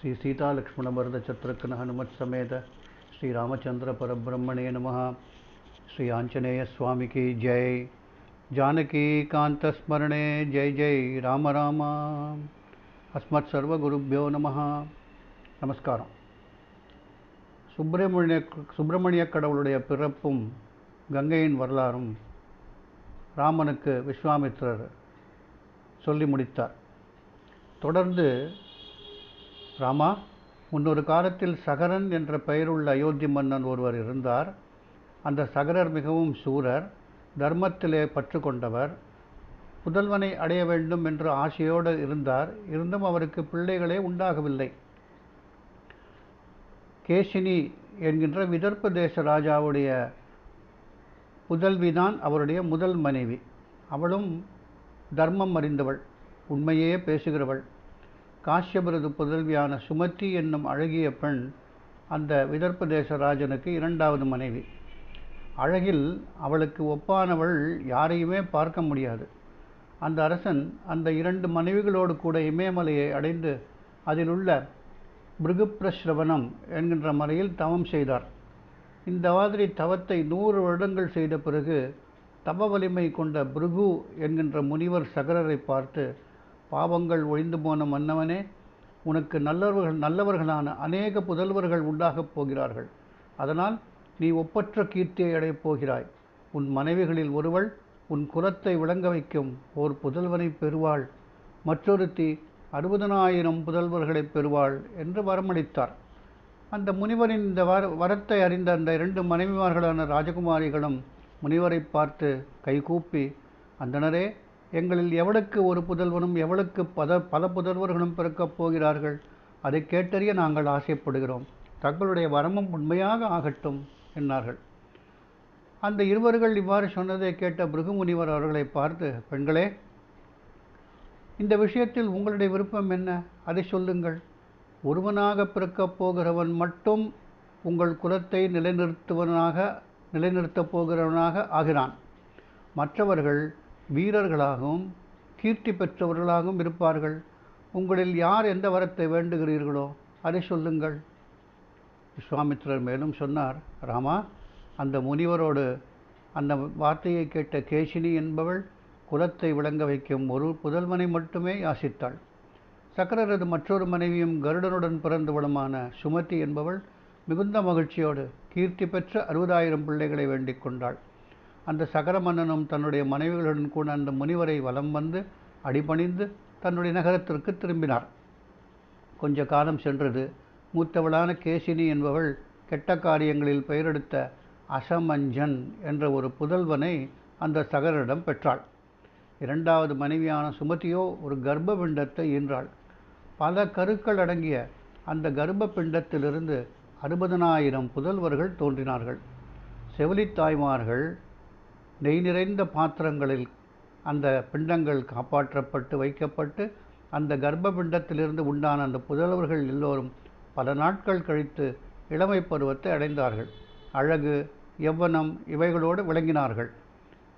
ஸ்ரீ சீதா லக்ஷ்மண பரத சத்ருக்ன ஹனுமத் சமேத ஸ்ரீ ராமச்சந்திர பரபிரம்மணே நம. ஸ்ரீ ஆஞ்சநேய சுவாமிக்கு ஜெய். ஜானகி காந்த ஸ்மரணே ஜெய் ஜெய் ராம ராமா. அஸ்மத் சர்வகுருப்போ நம. நமஸ்காரம். சுப்பிரமணிய சுப்பிரமணிய கடவுளுடைய பிறப்பும் கங்கையின் வரலாறும் ராமனுக்கு விஸ்வாமித்ரர் சொல்லி முடித்தார். தொடர்ந்து ராமா முன்னொரு காலத்தில் சகரன் என்ற பெயருள்ள அயோத்தி மன்னன் ஒருவர் இருந்தார். அந்த சகரர் மிகவும் சூரர் தர்மத்திலே பற்று கொண்டவர். புதல்வனை அடைய வேண்டும் என்று ஆசையோடு இருந்தார். இருந்தும் அவருக்கு பிள்ளைகளே உண்டாகவில்லை. கேசினி என்கின்ற விதர்ப்ப தேச ராஜாவுடைய புதல்விதான் அவருடைய முதல் மனைவி. அவளும் தர்மம் அறிந்தவள். உண்மையே பேசுகிறவள். காஷ்யபரது புதல்வியான சுமதி என்னும் அழகிய பெண் அந்த விதர்ப்ப தேசராஜனுக்கு இரண்டாவது மனைவி. அழகில் அவளுக்கு ஒப்பானவள் யாரையுமே பார்க்க முடியாது. அந்த அரசன் அந்த இரண்டு மனைவிகளோடு கூட இமயமலையை அடைந்து அதில் உள்ள பிருகுப்பிரஸ்ரவணம் என்கின்ற மலையில் தவம் செய்தார். இந்த மாதிரி தவத்தை நூறு வருடங்கள் செய்த பிறகு தப வலிமை கொண்ட பிருகு என்கின்ற முனிவர் சகரரை பார்த்து பாவங்கள் ஒழிந்து போன மன்னவனே உனக்கு நல்லவர்கள் நல்லவர்களான அநேக புதல்வர்கள் உண்டாகப் போகிறார்கள். அதனால் நீ ஒப்பற்ற கீர்த்தியை அடையப் போகிறாய். உன் மனைவிகளில் ஒருவள் உன் குலத்தை விளங்க வைக்கும் ஓர் புதல்வனை பெறுவாள். மற்றொருத்தி அறுபதனாயிரம் புதல்வர்களை பெறுவாள் என்று வரமளித்தார். அந்த முனிவரின் இந்த வர வரத்தை அறிந்த அந்த இரண்டு மனைவிமார்களான ராஜகுமாரிகளும் முனிவரை பார்த்து கைகூப்பி அந்தனரே எங்களில் எவளுக்கு ஒரு புதல்வனும் எவளுக்கு பத பல புதல்வர்களும் பிறக்கப் போகிறார்கள் அதை கேட்டறிய நாங்கள் ஆசைப்படுகிறோம். தங்களுடைய வரமும் உண்மையாக ஆகட்டும் என்னார்கள். அந்த இருவர்கள் இவ்வாறு சொன்னதை கேட்ட பிருகுமுனிவர் அவர்களை பார்த்து பெண்களே இந்த விஷயத்தில் உங்களுடைய விருப்பம் என்ன? அதை சொல்லுங்கள். ஒருவனாக பிறக்கப் போகிறவன் மட்டும் உங்கள் குலத்தை நிலைநிறுத்துவனாக நிலைநிறுத்தப் போகிறவனாக ஆகிறான். மற்றவர்கள் வீரர்களாகவும் கீர்த்தி பெற்றவர்களாகவும் இருப்பார்கள். உங்களில் யார் எந்த வரத்தை வேண்டுகிறீர்களோ அதை சொல்லுங்கள். விஸ்வாமித்திரர் மேலும் சொன்னார் ராமா அந்த முனிவரோடு அந்த வார்த்தையை கேட்ட கேஷினி என்பவள் குலத்தை விளங்க வைக்கும் ஒரு புதல்வனை மட்டுமே யாசித்தாள். சக்கரரது மற்றொரு மனைவியும் கருடனுடன் பிறந்தவளுமான சுமதி என்பவள் மிகுந்த மகிழ்ச்சியோடு கீர்த்தி பெற்ற அறுபதாயிரம் பிள்ளைகளை வேண்டிக் கொண்டாள். அந்த சகர மன்னனும் தன்னுடைய மனைவிகளுடன் கூட அந்த முனிவரை வலம் வந்து அடிபணிந்து தன்னுடைய நகரத்திற்கு திரும்பினார். கொஞ்ச காலம் சென்றது. மூத்தவளான கேசினி என்பவள் கெட்ட காரியங்களில் பெயரெடுத்த அசமஞ்சன் என்ற ஒரு புதல்வனை அந்த சகரிடம் பெற்றாள். இரண்டாவது மனைவியான சுமதியோ ஒரு கர்ப்ப பிண்டத்தை ஈன்றாள். பல கருக்கள் அடங்கிய அந்த கர்ப்ப பிண்டத்திலிருந்து அறுபதனாயிரம் புதல்வர்கள் தோன்றினார்கள். செவிலித்தாய்மார்கள் நெய் நிறைந்த பாத்திரங்களில் அந்த பிண்டங்கள் காப்பாற்றப்பட்டு வைக்கப்பட்டு அந்த கர்ப்ப பிண்டத்திலிருந்து உண்டான அந்த புதல்வர்கள் எல்லோரும் பல நாட்கள் கழித்து இளமை பருவத்தை அடைந்தார்கள். அழகு எவ்வனம் இவைகளோடு விளங்கினார்கள்.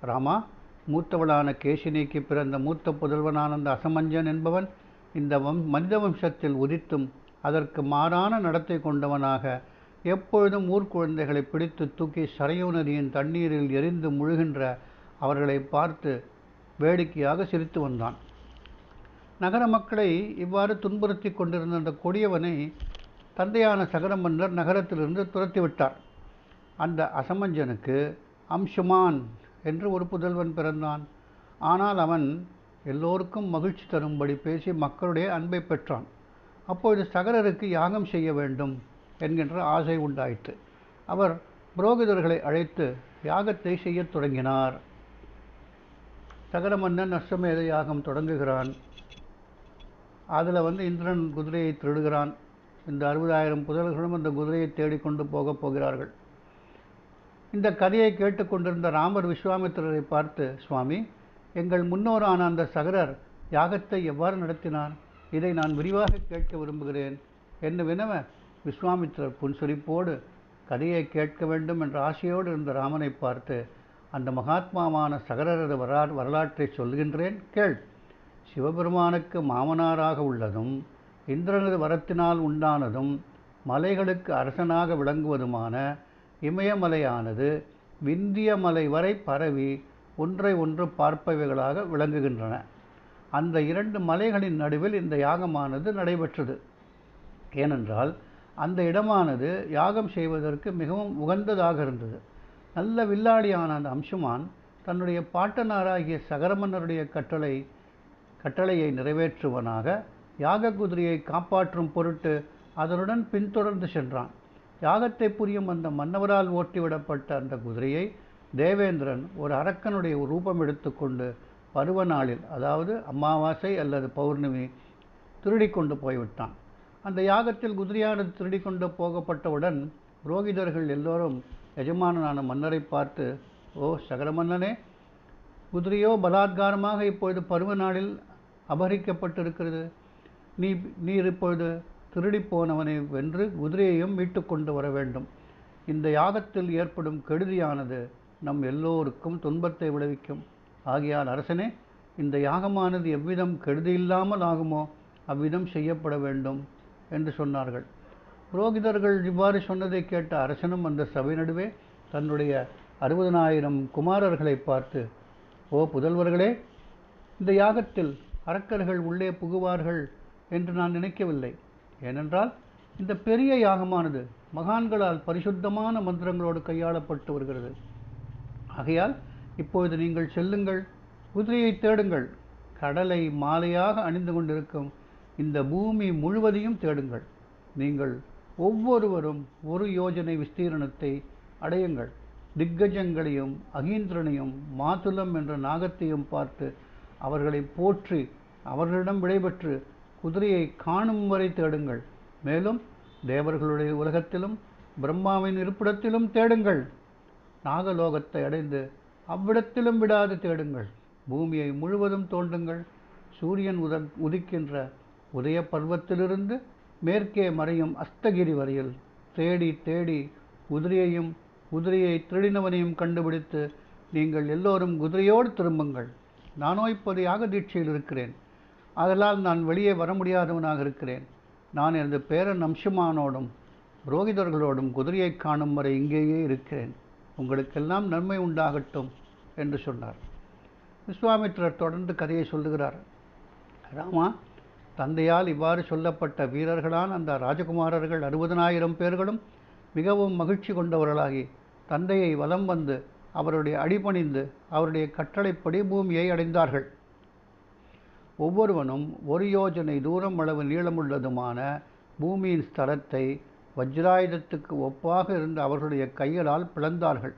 ராமா மூத்தவளான கேசினிக்கு பிறந்த மூத்த புதல்வனான அந்த அசமஞ்சன் என்பவன் இந்த வம் மனித வம்சத்தில் உதித்தும் அதற்கு மாறான நடத்தை கொண்டவனாக எப்பொழுதும் ஊர்க்குழந்தைகளை பிடித்து தூக்கி சரையு நதியின் தண்ணீரில் எரிந்து முழுகின்ற அவர்களை பார்த்து வேடிக்கையாக சிரித்து வந்தான். நகர மக்களை இவ்வாறு துன்புறுத்தி கொண்டிருந்த அந்த கொடியவனை தந்தையான சகர மன்னர் நகரத்திலிருந்து துரத்திவிட்டார். அந்த அசமஞ்சனுக்கு அம்சுமான் என்று ஒரு புதல்வன் பிறந்தான். ஆனால் அவன் எல்லோருக்கும் மகிழ்ச்சி தரும்படி பேசி மக்களுடைய அன்பை பெற்றான். அப்பொழுது சகரருக்கு யாகம் செய்ய வேண்டும்? என்கின்ற ஆசை உண்டாயிற்று. அவர் புரோகிதர்களை அழைத்து யாகத்தை செய்யத் தொடங்கினார். சகர மன்னன் அஸ்வமேத யாகம் தொடங்குகிறான். அதில் வந்து இந்திரன் குதிரையை திருடுகிறான். இந்த அறுபதாயிரம் புதல்களும் அந்த குதிரையை தேடிக்கொண்டு போகப் போகிறார்கள். இந்த கதையை கேட்டுக்கொண்டிருந்த ராமர் விஸ்வாமித்திரரை பார்த்து சுவாமி எங்கள் முன்னோரான அந்த சகரர் யாகத்தை எவ்வாறு நடத்தினார்? இதை நான் விரிவாக கேட்க விரும்புகிறேன். என்ன வினவ? விஸ்வாமித்திரர் புன்சுரிப்போடு கதையை கேட்க வேண்டும் என்ற ஆசையோடு இருந்த ராமனை பார்த்து அந்த மகாத்மாவான சகரரது வரலா வரலாற்றை சொல்கின்றேன் கேள். சிவபெருமானுக்கு மாமனாராக உள்ளதும் இந்திரனது வரத்தினால் உண்டானதும் மலைகளுக்கு அரசனாக விளங்குவதுமான இமயமலையானது விந்திய மலை வரை பரவி ஒன்றை ஒன்று பார்ப்பவைகளாக விளங்குகின்றன. அந்த இரண்டு மலைகளின் நடுவில் இந்த யாகமானது நடைபெற்றது. ஏனென்றால் அந்த இடமானது யாகம் செய்வதற்கு மிகவும் உகந்ததாக இருந்தது. நல்ல வில்லாடியான அந்த அம்சுமான் தன்னுடைய பாட்டனாராகிய சகரமன்னருடைய கட்டளை கட்டளையை நிறைவேற்றுவனாக யாக குதிரையை காப்பாற்றும் பொருட்டு அதனுடன் பின்தொடர்ந்து சென்றான். யாகத்தை புரியும் அந்த மன்னவரால் ஓட்டிவிடப்பட்ட அந்த குதிரையை தேவேந்திரன் ஒரு அரக்கனுடைய ரூபம் எடுத்துக்கொண்டு பருவ நாளில் அதாவது அமாவாசை அல்லது பௌர்ணமி திருடி கொண்டு போய்விட்டான். அந்த யாகத்தில் குதிரையானது திருடி கொண்டு போகப்பட்டவுடன் புரோகிதர்கள் எல்லோரும் எஜமானனான மன்னரை பார்த்து ஓ சகர மன்னனே குதிரையோ பலாத்காரமாக இப்பொழுது பருவ நாளில் அபகரிக்கப்பட்டிருக்கிறது. நீ நீர் இப்பொழுது திருடி போனவனை வென்று குதிரையையும் மீட்டு கொண்டு வர வேண்டும். இந்த யாகத்தில் ஏற்படும் கெடுதியானது நம் எல்லோருக்கும் துன்பத்தை விளைவிக்கும். ஆகையால் அரசனே இந்த யாகமானது எவ்விதம் கெடுதி இல்லாமல் ஆகுமோ அவ்விதம் செய்யப்பட வேண்டும். என்று சொன்னார்கள். புரோகிதர்கள் இவ்வாறு சொன்னதை கேட்ட அரசனும் அந்த சபை நடுவே தன்னுடைய அறுபதனாயிரம் குமாரர்களை பார்த்து ஓ புதல்வர்களே இந்த யாகத்தில் அரக்கர்கள் உள்ளே புகுவார்கள் என்று நான் நினைக்கவில்லை. ஏனென்றால் இந்த பெரிய யாகமானது மகான்களால் பரிசுத்தமான மந்திரங்களோடு கையாளப்பட்டு வருகிறது. ஆகையால் இப்பொழுது நீங்கள் செல்லுங்கள். குதிரையை தேடுங்கள். கடலை மாலையாக அணிந்து கொண்டிருக்கும் இந்த பூமி முழுவதையும் தேடுங்கள். நீங்கள் ஒவ்வொருவரும் ஒரு யோஜனை விஸ்தீரணத்தை அடையுங்கள். திக்கஜங்களையும் அகீந்திரனையும் மாதுளம் என்ற நாகத்தையும் பார்த்து அவர்களை போற்றி அவர்களிடம் விடைபெற்று குதிரையை காணும் வரை தேடுங்கள். மேலும் தேவர்களுடைய உலகத்திலும் பிரம்மாவின் இருப்பிடத்திலும் தேடுங்கள். நாகலோகத்தை அடைந்து அவ்விடத்திலும் விடாது தேடுங்கள். பூமியை முழுவதும் தோண்டுங்கள். சூரியன் உத உதிக்கின்ற உதய பர்வத்திலிருந்து மேற்கே மறையும் அஸ்தகிரி வரையில் தேடி தேடி குதிரையையும் குதிரையை திருடினவனையும் கண்டுபிடித்து நீங்கள் எல்லோரும் குதிரையோடு திரும்புங்கள். நானோ இப்போது யாக தீட்சையில் இருக்கிறேன். அதனால் நான் வெளியே வர முடியாதவனாக இருக்கிறேன். நான் எனது பேரன் அம்சமானோடும் புரோகிதர்களோடும் குதிரையை காணும் வரை இங்கேயே இருக்கிறேன். உங்களுக்கெல்லாம் நன்மை உண்டாகட்டும் என்று சொன்னார். விஸ்வாமித்திரர் தொடர்ந்து கதையை சொல்லுகிறார். ராமா தந்தையால் இவ்வாறு சொல்லப்பட்ட வீரர்களான் அந்த ராஜகுமாரர்கள் அறுபதனாயிரம் பேர்களும் மிகவும் மகிழ்ச்சி கொண்டவர்களாகி தந்தையை வலம் வந்து அவருடைய அடிபணிந்து அவருடைய கட்டளைப்படி பூமியை அடைந்தார்கள். ஒவ்வொருவனும் ஒரு யோஜனை தூரம் அளவு நீளமுள்ளதுமான பூமியின் ஸ்தலத்தை வஜ்ராயுதத்துக்கு ஒப்பாக இருந்த அவர்களுடைய கைகளால் பிளந்தார்கள்.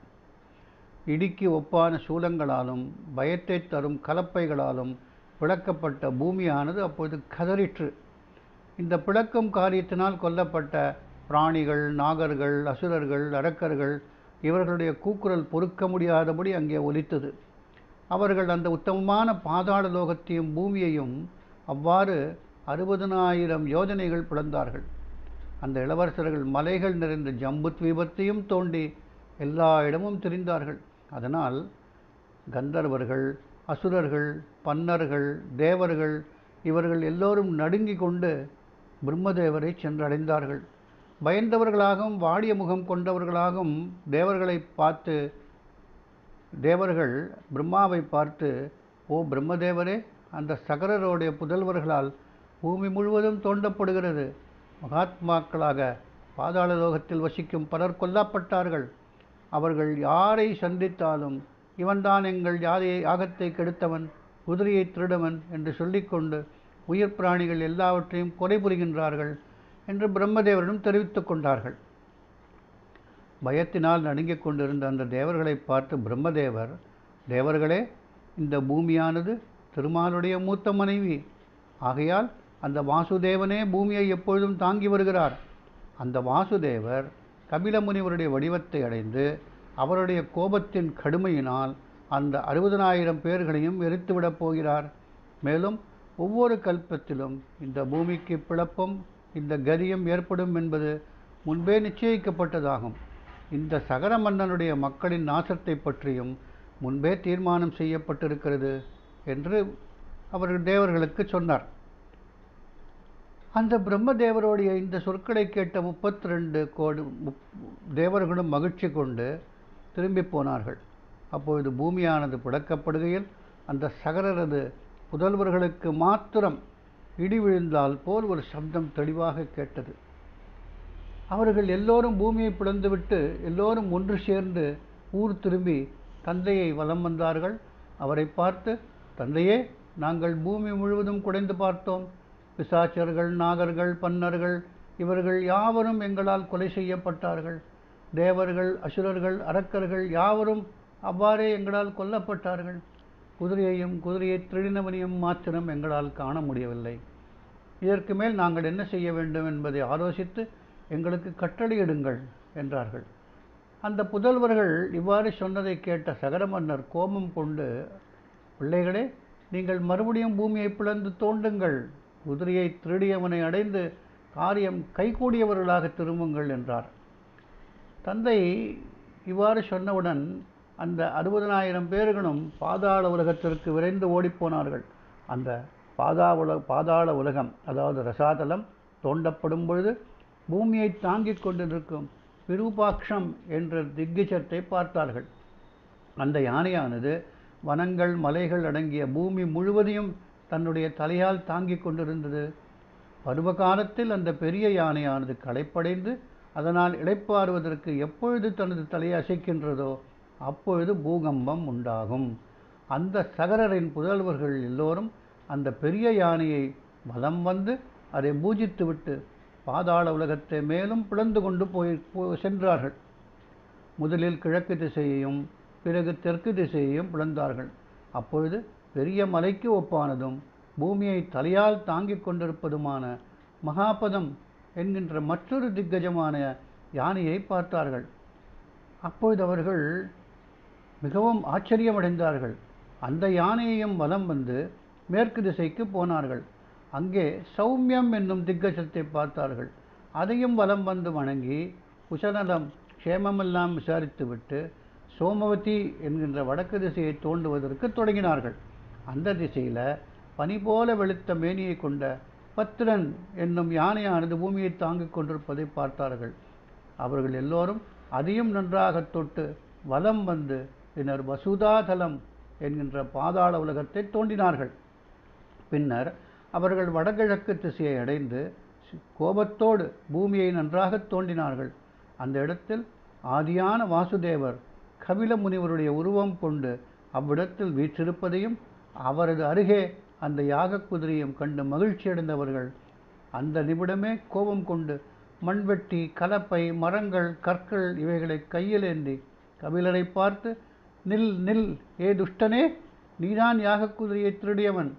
இடிக்கு ஒப்பான சூலங்களாலும் பயத்தை தரும் கலப்பைகளாலும் பிளக்கப்பட்ட பூமியானது அப்போது கதறிற்று. இந்த பிளக்கும் காரியத்தினால் கொல்லப்பட்ட பிராணிகள் நாகர்கள் அசுரர்கள் அரக்கர்கள் இவர்களுடைய கூக்குரல் பொறுக்க முடியாதபடி அங்கே ஒலித்தது. அவர்கள் அந்த உத்தமமான பாதாள லோகத்தையும் பூமியையும் அவ்வாறு அறுபதனாயிரம் யோஜனைகள் பிளந்தார்கள். அந்த இளவரசர்கள் மலைகள் நிறைந்த ஜம்பு தீபத்தையும் தோண்டி எல்லா இடமும் திரிந்தார்கள். அதனால் கந்தர்வர்கள் அசுரர்கள் பன்னர்கள் தேவர்கள் இவர்கள் எல்லோரும் நடுங்கிக் கொண்டு பிரம்மதேவரை சென்றடைந்தார்கள். பயந்தவர்களாகவும் வாடிய முகம் கொண்டவர்களாகவும் தேவர்களை பார்த்து தேவர்கள் பிரம்மாவை பார்த்து ஓ பிரம்மதேவரே அந்த சகரருடைய புதல்வர்களால் பூமி முழுவதும் தோண்டப்படுகிறது. மகாத்மாக்களாக பாதாள லோகத்தில் வசிக்கும் பலர் கொல்லப்பட்டார்கள். அவர்கள் யாரை சந்தித்தாலும் இவன்தான் எங்கள் யாதையை யாகத்தை கெடுத்தவன் குதிரையை திருடவன் என்று சொல்லிக்கொண்டு உயிர் பிராணிகள் எல்லாவற்றையும் கொலை புரிகின்றார்கள் என்று பிரம்மதேவரிடம் தெரிவித்து கொண்டார்கள். பயத்தினால் நடுங்கிக் கொண்டிருந்த அந்த தேவர்களை பார்த்து பிரம்மதேவர் தேவர்களே இந்த பூமியானது திருமாலுடைய மூத்த மனைவி. ஆகையால் அந்த வாசுதேவனே பூமியை எப்பொழுதும் தாங்கி வருகிறார். அந்த வாசுதேவர் கபில முனிவருடைய வடிவத்தை அடைந்து அவருடைய கோபத்தின் கடுமையினால் அந்த அறுபதனாயிரம் பேர்களையும் எரித்துவிடப் போகிறார். மேலும் ஒவ்வொரு கல்பத்திலும் இந்த பூமிக்கு பிளப்பும் இந்த கதியும் ஏற்படும் என்பது முன்பே நிச்சயிக்கப்பட்டதாகும். இந்த சகர மன்னனுடைய மக்களின் நாசத்தை பற்றியும் முன்பே தீர்மானம் செய்யப்பட்டிருக்கிறது என்று அவர்கள் தேவர்களுக்கு சொன்னார். அந்த பிரம்மதேவருடைய இந்த சொற்களை கேட்ட முப்பத்தி ரெண்டு கோடி தேவர்களும் மகிழ்ச்சி கொண்டு திரும்பி போனார்கள். அப்பொழுது பூமியானது புடக்கப்படுகையில் அந்த சகரரது புதல்வர்களுக்கு மாத்திரம் இடி விழுந்தால் போல் ஒரு சப்தம் தெளிவாக கேட்டது. அவர்கள் எல்லோரும் பூமியை பிளந்துவிட்டு எல்லோரும் ஒன்று சேர்ந்து ஊர் திரும்பி தந்தையை வலம் வந்தார்கள். அவரை பார்த்து தந்தையே நாங்கள் பூமி முழுவதும் குடைந்து பார்த்தோம். பிசாச்சர்கள் நாகர்கள் பன்னர்கள் இவர்கள் யாவரும் எங்களால் கொலை செய்யப்பட்டார்கள். தேவர்கள் அசுரர்கள் அரக்கர்கள் யாவரும் அவ்வாறே எங்களால் கொல்லப்பட்டார்கள். குதிரையையும் குதிரையை திருடினவனையும் மாத்திரம் எங்களால் காண முடியவில்லை. இதற்கு மேல் நாங்கள் என்ன செய்ய வேண்டும் என்பதை ஆலோசித்து எங்களுக்கு கட்டளையிடுங்கள் என்றார்கள். அந்த புதல்வர்கள் இவ்வாறு சொன்னதை கேட்ட சகர மன்னர் கோபம் கொண்டு பிள்ளைகளே நீங்கள் மறுபடியும் பூமியை பிளந்து தோண்டுங்கள். குதிரையை திருடியவனை அடைந்து காரியம் கைகூடியவர்களாக திரும்புங்கள் என்றார். தந்தை இவ்வாறு சொன்னவுடன் அந்த அறுபதனாயிரம் பேர்களும் பாதாள உலகத்திற்கு விரைந்து ஓடிப்போனார்கள். அந்த பாதா உலக பாதாள உலகம் அதாவது ரசாதலம் தோண்டப்படும் பொழுது பூமியை தாங்கிக் கொண்டிருக்கும் விரூபாட்சம் என்ற திக்கிஜத்தை பார்த்தார்கள். அந்த யானையானது வனங்கள் மலைகள் அடங்கிய பூமி முழுவதையும் தன்னுடைய தலையால் தாங்கிக் கொண்டிருந்தது. பருவ காலத்தில் அந்த பெரிய யானையானது களைப்படைந்து அதனால் இளைப்பாறுவதற்கு எப்பொழுது தனது தலையை அசைக்கின்றதோ அப்பொழுது பூகம்பம் உண்டாகும். அந்த சகரரின் புதல்வர்கள் எல்லோரும் அந்த பெரிய யானையை வலம் வந்து அதை பூஜித்துவிட்டு பாதாள உலகத்தை மேலும் பிளந்து கொண்டு போய் போ- சென்றார்கள். முதலில் கிழக்கு திசையையும் பிறகு தெற்கு திசையையும் பிளந்தார்கள். அப்பொழுது பெரிய மலைக்கு ஒப்பானதும் பூமியை தலையால் தாங்கிக் கொண்டிருப்பதுமான மகாபதம் என்கின்ற மற்றொரு திக்கஜமான யானையை பார்த்தார்கள். அப்பொழுது அவர்கள் மிகவும் ஆச்சரியமடைந்தார்கள். அந்த யானையையும் வலம் வந்து மேற்கு திசைக்கு போனார்கள். அங்கே சௌமியம் என்னும் திக்கஜத்தை பார்த்தார்கள். அதையும் வலம் வந்து வணங்கி குசநலம் க்ஷேமமெல்லாம் விசாரித்துவிட்டு சோமவதி என்கின்ற வடக்கு திசையை தோண்டுவதற்கு தொடங்கினார்கள். அந்த திசையில் பனி போல வெளுத்த மேனியை கொண்ட பத்திரன் என்னும் யானையானது பூமியை தாங்கிக் கொண்டிருப்பதை பார்த்தார்கள். அவர்கள் எல்லோரும் அதையும் நன்றாக தொட்டு வலம் வந்து பின்னர் வசுதாதலம் என்கின்ற பாதாள உலகத்தை தோண்டினார்கள். பின்னர் அவர்கள் வடகிழக்கு திசையை அடைந்து கோபத்தோடு பூமியை நன்றாக தோண்டினார்கள். அந்த இடத்தில் ஆதியான வாசுதேவர் கபில முனிவருடைய உருவம் கொண்டு அவ்விடத்தில் வீற்றிருப்பதையும் அவரது அருகே அந்த யாகக் குதிரையும் கண்டு மகிழ்ச்சியடைந்தவர்கள் அந்த நிமிடமே கோபம் கொண்டு மண்வெட்டி கலப்பை மரங்கள் கற்கள் இவைகளை கையில் ஏந்தி கபிலரை பார்த்து நில் நில் ஏ துஷ்டனே நீதான் யாகக் குதிரையை திருடியவன்.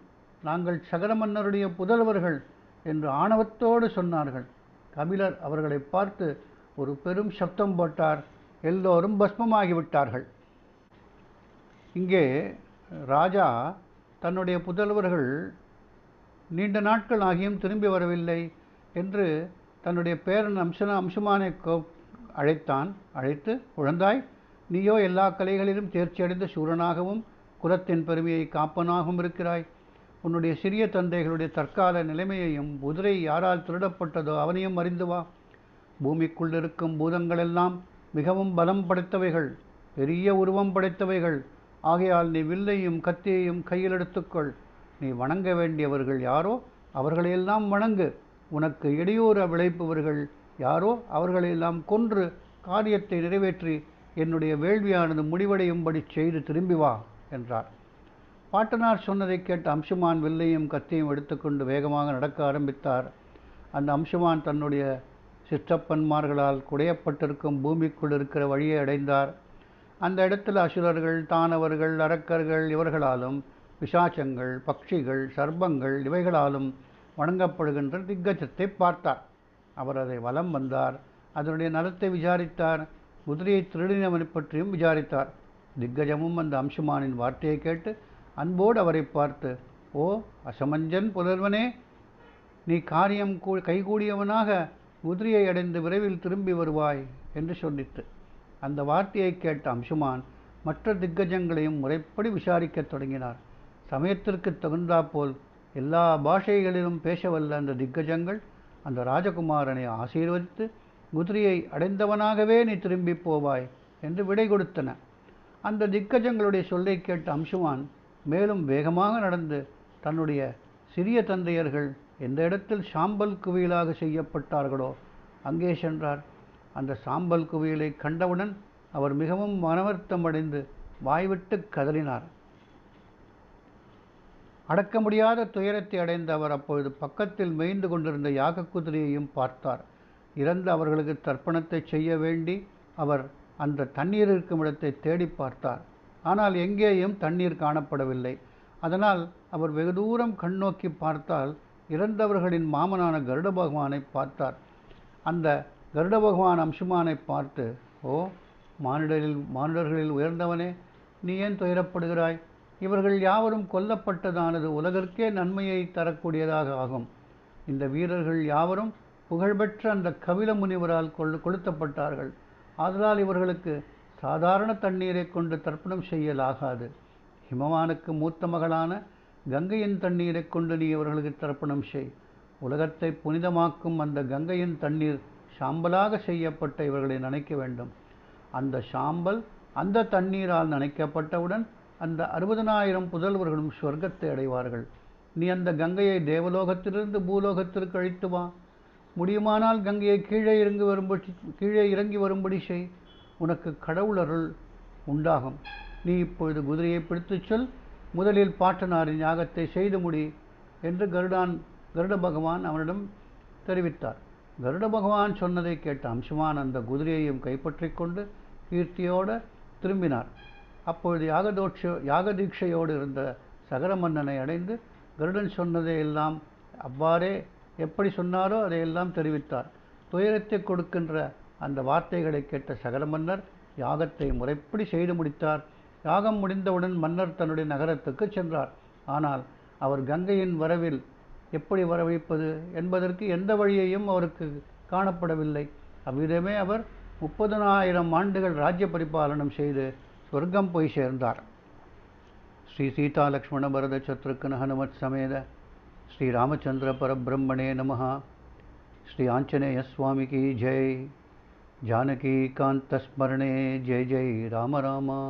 நாங்கள் சகர மன்னருடைய புதல்வர்கள் என்று ஆணவத்தோடு சொன்னார்கள். கபிலர் அவர்களை பார்த்து ஒரு பெரும் சப்தம் போட்டார். எல்லோரும் பஸ்மமாகிவிட்டார்கள். இங்கே ராஜா தன்னுடைய புதல்வர்கள் நீண்ட நாட்கள் ஆகியும் திரும்பி வரவில்லை என்று தன்னுடைய பேரன் அம்சன அம்சமானை கோ- அழைத்தான். அழைத்து குழந்தாய் நீயோ எல்லா கலைகளிலும் தேர்ச்சியடைந்த சூரனாகவும் குலத்தின் பெருமையை காப்பனாகவும் இருக்கிறாய். உன்னுடைய சிறிய தந்தைகளுடைய தற்கால நிலைமையையும் குதிரை யாரால் திருடப்பட்டதோ அவனையும் அறிந்து வா. பூமிக்குள் இருக்கும் பூதங்களெல்லாம் மிகவும் பலம் படைத்தவைகள் பெரிய உருவம் படைத்தவைகள் ஆகையால் நீ வில்லையும் கத்தியையும் கையில் எடுத்துக்கொள். நீ வணங்க வேண்டியவர்கள் யாரோ அவர்களையெல்லாம் வணங்கு. உனக்கு இடையூற விளைப்பவர்கள் யாரோ அவர்களையெல்லாம் கொன்று காரியத்தை நிறைவேற்றி என்னுடைய வேள்வியானது முடிவடையும்படி செய்து திரும்பி வா என்றார். பாட்டனார் சொன்னதை கேட்ட அம்சுமான் வில்லையும் கத்தியும் எடுத்துக்கொண்டு வேகமாக நடக்க ஆரம்பித்தார். அந்த அம்சுமான் தன்னுடைய சிற்றப்பன்மார்களால் குடையப்பட்டிருக்கும் பூமிக்குள் இருக்கிற வழியை அடைந்தார். அந்த இடத்தில் அசுரர்கள் தானவர்கள் அரக்கர்கள் இவர்களாலும் பிசாச்சங்கள் பக்ஷிகள் சர்ப்பங்கள் இவைகளாலும் வணங்கப்படுகின்ற திக்கஜத்தை பார்த்தார். அவர் அதை வலம் வந்தார். அதனுடைய நலத்தை விசாரித்தார். குதிரையை திருடினவனை பற்றியும் விசாரித்தார். திக்கஜமும் அந்த அம்சுமானின் வார்த்தையை கேட்டு அன்போடு அவரை பார்த்து ஓ அசமஞ்சன் புதல்வனே நீ காரியம் கூ கைகூடியவனாக குதிரையை அடைந்து விரைவில் திரும்பி வருவாய் என்று சொல்லித்து அந்த வார்த்தையை கேட்ட அம்சுமான் மற்ற திக்கஜங்களையும் முறைப்படி விசாரிக்கத் தொடங்கினார். சமயத்திற்கு தகுந்தாற்போல் எல்லா பாஷைகளிலும் பேசவல்ல அந்த திக்கஜங்கள். அந்த ராஜகுமாரனை ஆசீர்வதித்து குதிரையை அடைந்தவனாகவே நீ திரும்பி போவாய் என்று விடை கொடுத்தன. அந்த திக்கஜங்களுடைய சொல்லை கேட்ட அம்சுமான் மேலும் வேகமாக நடந்து தன்னுடைய சிறிய தந்தையர்கள் எந்த இடத்தில் சாம்பல் குவியலாக செய்யப்பட்டார்களோ அங்கே சென்றார். அந்த சாம்பல் குவியலை கண்டவுடன் அவர் மிகவும் மனவர்த்தம் அடைந்து வாய்விட்டு கதறினார். அடக்க முடியாத துயரத்தை அடைந்த அவர் அப்பொழுது பக்கத்தில் மேய்ந்து கொண்டிருந்த யாக குதிரையையும் பார்த்தார். இறந்து அவர்களுக்கு தர்ப்பணத்தை செய்ய வேண்டி அவர் அந்த தண்ணீர் இருக்கும் இடத்தை தேடி பார்த்தார். ஆனால் எங்கேயும் தண்ணீர் காணப்படவில்லை. அதனால் அவர் வெகு தூரம் கண்ணோக்கி பார்த்தால் இறந்தவர்களின் மாமனான கருட பகவானை பார்த்தார். அந்த கருட பகவான் அம்சுமானை பார்த்து ஓ மானிடரில் மானிடர்களில் உயர்ந்தவனே நீ ஏன் துயரப்படுகிறாய்? இவர்கள் யாவரும் கொல்லப்பட்டதானது உலகிற்கே நன்மையை தரக்கூடியதாக ஆகும். இந்த வீரர்கள் யாவரும் புகழ்பெற்ற அந்த கபில முனிவரால் கொள் கொளுத்தப்பட்டார்கள். ஆதலால் இவர்களுக்கு சாதாரண தண்ணீரை கொண்டு தர்ப்பணம் செய்யலாகாது. ஹிமவானுக்கு மூத்த மகளான கங்கையின் தண்ணீரை கொண்டு நீ இவர்களுக்கு தர்ப்பணம் செய். உலகத்தை புனிதமாக்கும் அந்த கங்கையின் தண்ணீர் சாம்பலாக செய்யப்பட்ட இவர்களை நினைக்க வேண்டும். அந்த சாம்பல் அந்த தண்ணீரால் நனைக்கப்பட்டவுடன் அந்த அறுபதனாயிரம் புதல்வர்களும் சொர்க்கத்தை அடைவார்கள். நீ அந்த கங்கையை தேவலோகத்திலிருந்து பூலோகத்திற்கு அழித்து வா. முடியுமானால் கங்கையை கீழே இறங்கி வரும்படி கீழே இறங்கி வரும்படி செய். உனக்கு கடவுளருள் உண்டாகும். நீ இப்பொழுது குதிரையை பிடித்துச் சொல். முதலில் பாட்டனாரின் யாகத்தை செய்து முடி என்று கருடான் கருட பகவான் அவனிடம் தெரிவித்தார். கருட பகவான் சொன்னதை கேட்ட அம்சமான் அந்த குதிரையையும் கைப்பற்றி கொண்டு கீர்த்தியோடு திரும்பினார். அப்பொழுது யாகதோட்ச யாகதீட்சையோடு இருந்த சகர மன்னனை அடைந்து கருடன் சொன்னதை எல்லாம் அவ்வாறே எப்படி சொன்னாரோ அதையெல்லாம் தெரிவித்தார். துயரத்தை கொடுக்கின்ற அந்த வார்த்தைகளை கேட்ட சகர மன்னர் யாகத்தை முறைப்படி செய்து முடித்தார். யாகம் முடிந்தவுடன் மன்னர் தன்னுடைய நகரத்துக்கு சென்றார். ஆனால் அவர் கங்கையின் வரவில் எப்படி வரவைப்பது என்பதற்கு எந்த வழியையும் அவருக்கு காணப்படவில்லை. அவ்விதமே அவர் முப்பதனாயிரம் ஆண்டுகள் ராஜ்ய பரிபாலனம் செய்து சொர்க்கம் போய் சேர்ந்தார். ஸ்ரீ சீதா லக்ஷ்மண பரத சத்ருக்கன் ஹனுமத் சமேத ஸ்ரீ ராமச்சந்திர பரபிரம்மணே நமஹா. ஸ்ரீ ஆஞ்சநேய சுவாமிக்கு ஜெய். ஜானகி காந்த ஸ்மரணே ஜெய் ஜெய். ராம ராமா.